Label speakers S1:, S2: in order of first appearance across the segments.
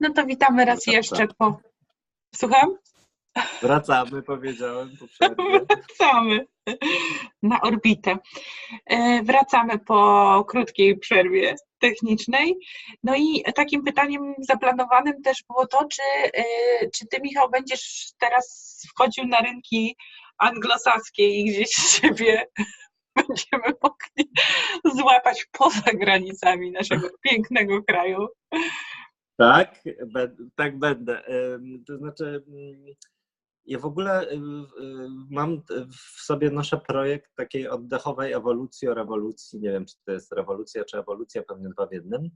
S1: No to witamy raz jeszcze po. Słucham?
S2: Wracamy, powiedziałem poprzednio.
S1: Wracamy na orbitę. E, wracamy po krótkiej przerwie technicznej. No i takim pytaniem zaplanowanym też było to, czy, e, czy ty, Michał, będziesz teraz wchodził na rynki anglosaskie i gdzieś siebie będziemy mogli złapać poza granicami naszego pięknego kraju.
S2: Tak, tak będę. To znaczy, mm, ja w ogóle y, y, mam w sobie noszę projekt takiej oddechowej ewolucji o rewolucji. Nie wiem, czy to jest rewolucja, czy ewolucja, pewnie dwa w jednym.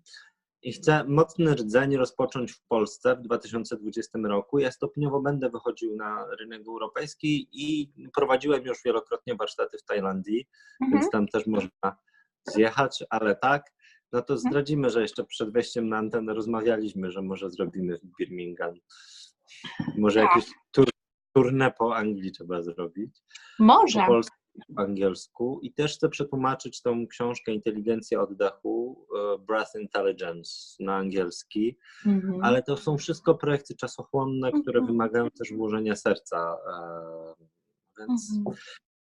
S2: I chcę mocny rdzeń rozpocząć w Polsce w 2020 roku. Ja stopniowo będę wychodził na rynek europejski i prowadziłem już wielokrotnie warsztaty w Tajlandii, mhm. więc tam też można zjechać, ale tak, no to mhm. zdradzimy, że jeszcze przed wejściem na antenę rozmawialiśmy, że może zrobimy w Birmingham. Może tak. jakiś tur, turnę po Anglii trzeba zrobić.
S1: Może.
S2: Po polsku, po angielsku. I też chcę przetłumaczyć tą książkę Inteligencja oddechu, e, Breath Intelligence na angielski, mhm. ale to są wszystko projekty czasochłonne, które mhm. wymagają też włożenia serca. E, więc mhm.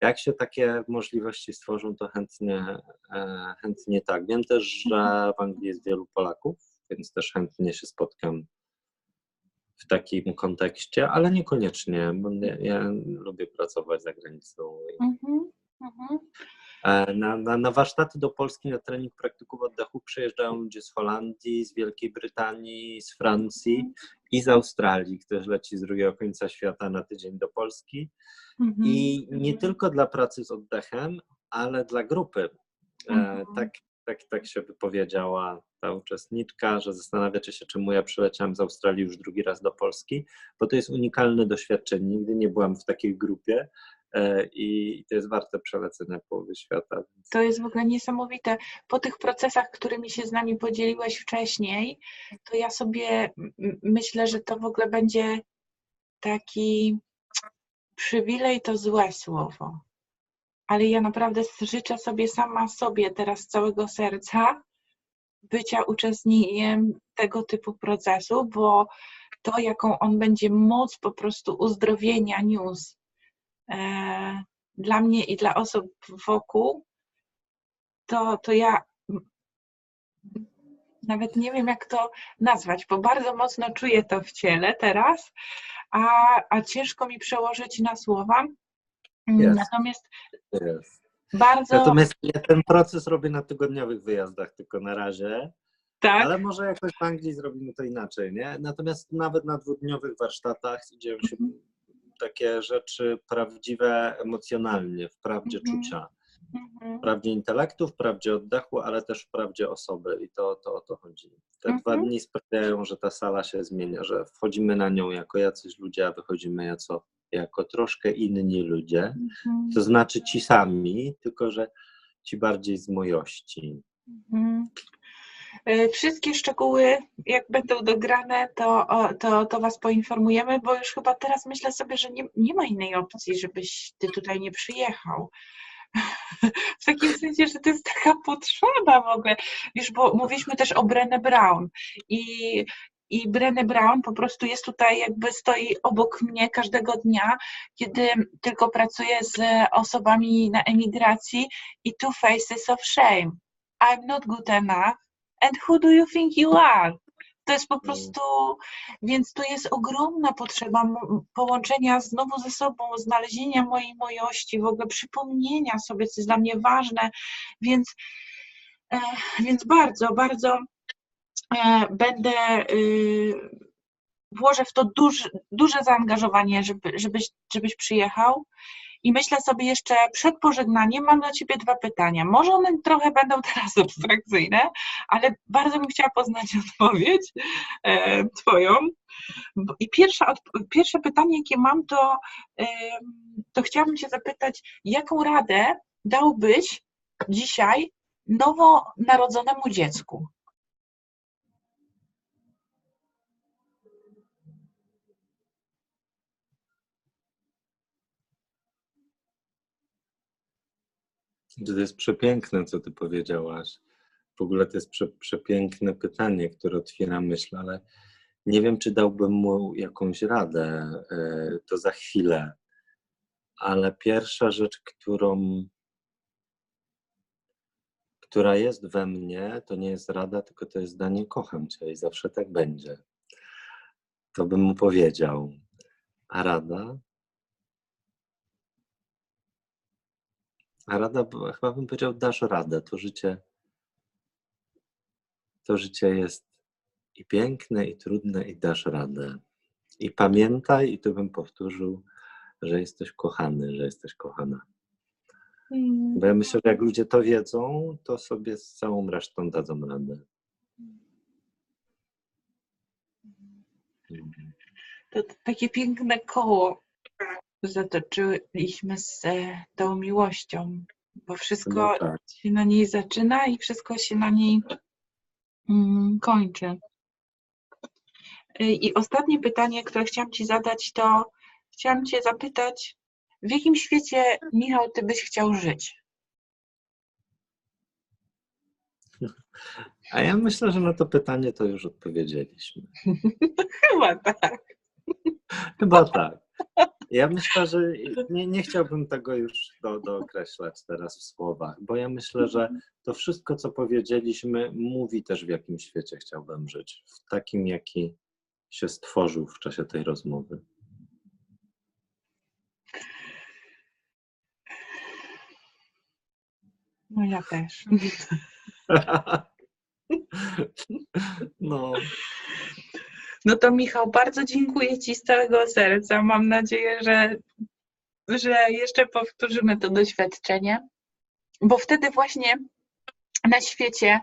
S2: Jak się takie możliwości stworzą, to chętnie, e, chętnie tak. Wiem też, że w Anglii jest wielu Polaków, więc też chętnie się spotkam w takim kontekście, ale niekoniecznie, bo ja, ja lubię pracować za granicą. Mhm, mhm. E, na, na, na, warsztaty do Polski, na trening praktyków oddechu przyjeżdżają ludzie z Holandii, z Wielkiej Brytanii, z Francji i z Australii. Ktoś leci z drugiego końca świata na tydzień do Polski. Mhm. I nie tylko dla pracy z oddechem, ale dla grupy. E, mhm. Tak, tak, tak się wypowiedziała ta uczestniczka, że zastanawiacie się, czemu ja przyleciałam z Australii już drugi raz do Polski, bo to jest unikalne doświadczenie. Nigdy nie byłam w takiej grupie i to jest warte przelecenia połowy świata.
S1: To jest w ogóle niesamowite. Po tych procesach, którymi się z nami podzieliłeś wcześniej, to ja sobie myślę, że to w ogóle będzie taki przywilej to złe słowo. Ale ja naprawdę życzę sobie sama sobie teraz z całego serca bycia uczestnikiem tego typu procesu, bo to, jaką on będzie moc po prostu uzdrowienia niósł e, dla mnie i dla osób wokół, to, to ja nawet nie wiem, jak to nazwać, bo bardzo mocno czuję to w ciele teraz, a, a ciężko mi przełożyć na słowa.
S2: Mm, yes. Natomiast yes. bardzo. Natomiast ja ten proces robię na tygodniowych wyjazdach tylko na razie. Tak. Ale może jakoś w Anglii zrobimy to inaczej, nie? Natomiast nawet na dwudniowych warsztatach dzieją się mm -hmm. Takie rzeczy prawdziwe emocjonalnie, w prawdzie mm -hmm. czucia. Mhm. Wprawdzie intelektu, wprawdzie oddechu, ale też wprawdzie osoby i to, to o to chodzi. Te mhm. dwa dni sprawiają, że ta sala się zmienia, że wchodzimy na nią jako jacyś ludzie, a wychodzimy jako, jako troszkę inni ludzie. Mhm. To znaczy ci sami, tylko że ci bardziej z mojości.
S1: E, wszystkie szczegóły, jak będą dograne, to, to, to Was poinformujemy, bo już chyba teraz myślę sobie, że nie, nie ma innej opcji, żebyś Ty tutaj nie przyjechał. W takim sensie, że to jest taka potrzeba w ogóle. Wiesz, bo mówiliśmy też o Brené Brown i i Brené Brown po prostu jest tutaj, jakby stoi obok mnie każdego dnia, kiedy tylko pracuję z osobami na emigracji i two faces of shame. I'm not good enough. And who do you think you are? To jest po mm. prostu, więc tu jest ogromna potrzeba połączenia znowu ze sobą, znalezienia mojej mojości, w ogóle przypomnienia sobie, co jest dla mnie ważne, więc, e, więc bardzo, bardzo e, będę y, włożę w to duże zaangażowanie, żeby, żebyś, żebyś przyjechał. I myślę sobie jeszcze przed pożegnaniem, mam dla Ciebie dwa pytania. Może one trochę będą teraz abstrakcyjne, ale bardzo bym chciała poznać odpowiedź e, Twoją. I pierwsza, pierwsze pytanie, jakie mam, to, e, to chciałabym Cię zapytać, jaką radę dałbyś dzisiaj nowonarodzonemu dziecku?
S2: To jest przepiękne, co ty powiedziałaś. W ogóle to jest prze, przepiękne pytanie, które otwiera myśl, ale Nie wiem, czy dałbym mu jakąś radę, e, to za chwilę, ale pierwsza rzecz, którą, która jest we mnie, to nie jest rada, tylko to jest zdanie kocham cię i zawsze tak będzie. To bym mu powiedział. A rada? A rada, chyba bym powiedział, dasz radę. To życie, to życie jest i piękne, i trudne, i dasz radę. I pamiętaj, i tu bym powtórzył, że jesteś kochany, że jesteś kochana.
S1: Mm.
S2: Bo ja myślę, że jak ludzie to wiedzą, to sobie z całą resztą dadzą radę.
S1: To takie piękne koło zatoczyliśmy z tą miłością, bo wszystko
S2: No tak.
S1: się na niej zaczyna i wszystko się na niej mm, kończy. I ostatnie pytanie, które chciałam Ci zadać, to chciałam Cię zapytać, w jakim świecie, Michał, Ty byś chciał żyć?
S2: A ja myślę, że na to pytanie to już odpowiedzieliśmy.
S1: Chyba tak.
S2: Chyba tak. Ja myślę, że nie, nie chciałbym tego już do, dookreślać teraz w słowach, bo ja myślę, że to wszystko, co powiedzieliśmy, mówi też w jakim świecie chciałbym żyć. W takim, jaki się stworzył w czasie tej rozmowy.
S1: No ja też.
S2: No,
S1: No to Michał, bardzo dziękuję Ci z całego serca. Mam nadzieję, że, że jeszcze powtórzymy to doświadczenie, bo wtedy właśnie na świecie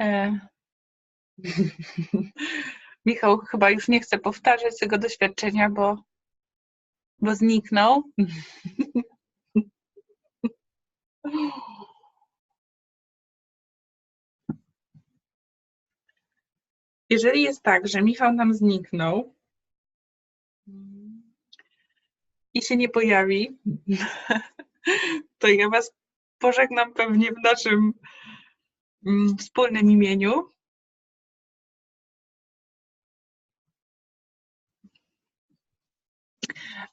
S1: e, Michał chyba już nie chce powtarzać tego doświadczenia, bo, bo zniknął. Jeżeli jest tak, że Michał nam zniknął i się nie pojawi, to ja Was pożegnam pewnie w naszym mm, wspólnym imieniu.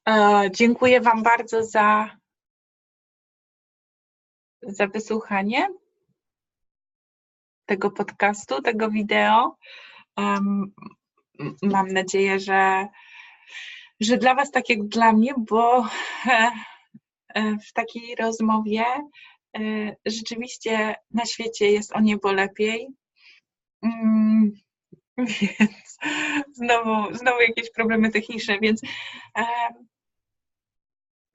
S1: E, Dziękuję Wam bardzo za, za wysłuchanie tego podcastu, tego wideo. Mam nadzieję, że, że dla Was tak jak dla mnie, bo e, w takiej rozmowie e, rzeczywiście na świecie jest o niebo lepiej. Mm, Więc znowu, znowu jakieś problemy techniczne, więc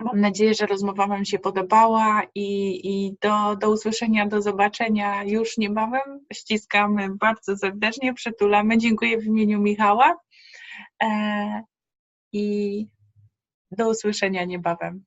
S1: mam nadzieję, że rozmowa Wam się podobała i, i do, do usłyszenia, do zobaczenia już niebawem. Ściskamy bardzo serdecznie, przytulamy. Dziękuję w imieniu Michała e, i do usłyszenia niebawem.